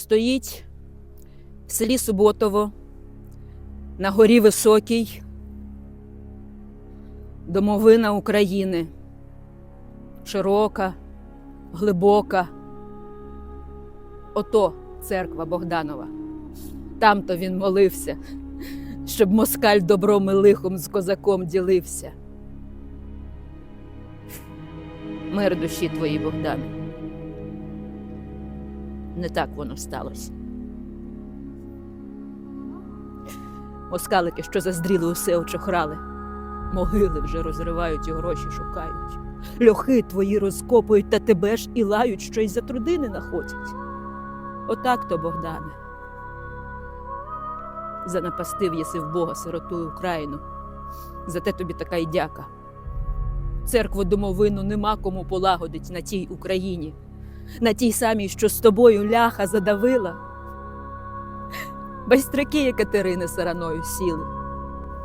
стоїть в селі Суботово на горі Високій, домовина України, широка, глибока. Ото церква Богданова. Там-то він молився, щоб москаль добром і лихом з козаком ділився. Мир душі твої, Богдане. Не так воно сталося. Москалики, що заздріли усе очохрали, могили вже розривають і гроші шукають. Льохи твої розкопують та тебе ж і лають, що й за труди не находять. Отак то, Богдане. Занапастив єси в Бога сироту Україну. Зате тобі така й дяка. Церкву домовину нема кому полагодить на тій Україні, на тій самій, що з тобою ляха задавила. Байстрики Екатерини сараною сіли.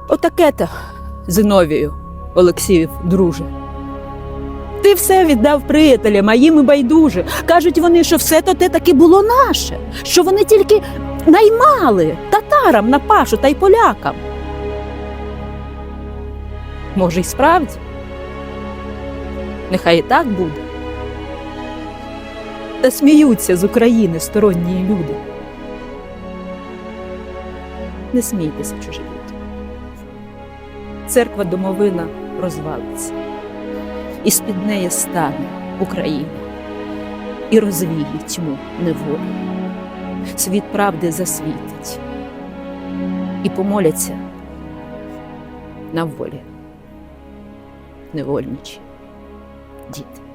Отаке то, Зиновію, Олексіїв, друже. Ти все віддав приятелям, а їм і байдуже. Кажуть вони, що все то те таки було наше, що вони тільки наймали татарам на пашу та й полякам. Може, й справді? Нехай і так буде. Та сміються з України сторонні люди. Не смійтеся, чужі люди. Церква домовина розвалиться, і з-під неї стане Україна і розвіє тьму неволі. Світ правди засвітить і помоляться на волі невольничі діти.